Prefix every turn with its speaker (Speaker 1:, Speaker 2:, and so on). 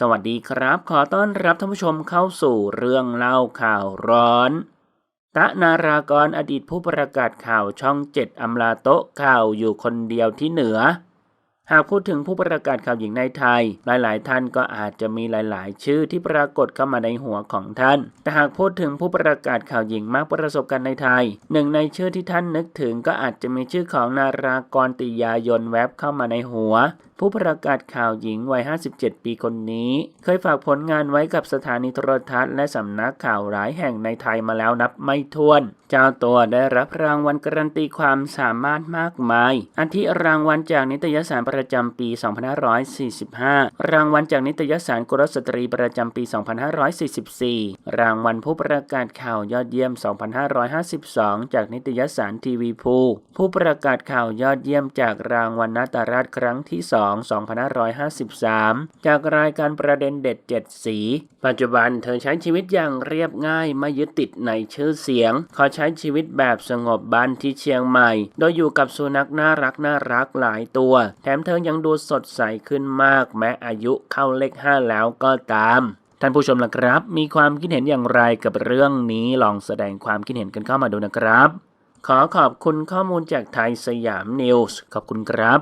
Speaker 1: สวัสดีครับ ขอต้อนรับท่านผู้ชมเข้าสู่เรื่องเล่าข่าวร้อน ตะนารากรอดีตผู้ประกาศข่าวช่องเจ็ดอำลาโต๊ะข่าวอยู่คนเดียวที่เหนือ หากพูดถึงผู้ประกาศข่าวหญิงในไทย หลายๆ ท่านก็อาจจะมีหลาย ๆ ชื่อที่ปรากฏเข้ามาในหัวของท่าน แต่หากพูดถึงผู้ประกาศข่าวหญิงมากประสบการณ์ในไทย หนึ่งในชื่อที่ท่านนึกถึงก็อาจจะมีชื่อของนารากรติยายนแวบเข้ามาในหัวผู้ประกาศข่าวหญิงวัย 57 ปีคนนี้ เคยฝากผลงานไว้กับสถานีโทรทัศน์และสำนักข่าวหลายแห่งในไทยมาแล้วนับไม่ถ้วน เจ้าตัวได้รับรางวัลการันตีความสามารถมากมายอาทิรางวัลจากนิตยสารประจำปี 2545 รางวัลจากนิตยสารกุลสตรีประจำปี 2544 รางวัลผู้ประกาศข่าวยอดเยี่ยม 2552 จากนิตยสารทีวีพูผู้ประกาศข่าวยอดเยี่ยมจากรางวัลนาตราชครั้งที่2 2553 จากรายการประเด็นเด็ด 7 สี ปัจจุบันเธอใช้ชีวิตอย่างเรียบง่ายไม่ยึดติดในชื่อเสียง ขอใช้ชีวิตแบบสงบบ้านที่เชียงใหม่ โดยอยู่กับสุนัขน่ารักน่ารักหลายตัว แถมเธอยังดูสดใสขึ้นมาก แม้อายุเข้าเลข 5 แล้วก็ตามท่านผู้ชมล่ะครับ มีความคิดเห็นอย่างไรกับเรื่องนี้ลองแสดงความคิดเห็นกันเข้ามาดูนะครับ ขอขอบคุณข้อมูลจากไทยสยามนิวส์ขอบคุณครับ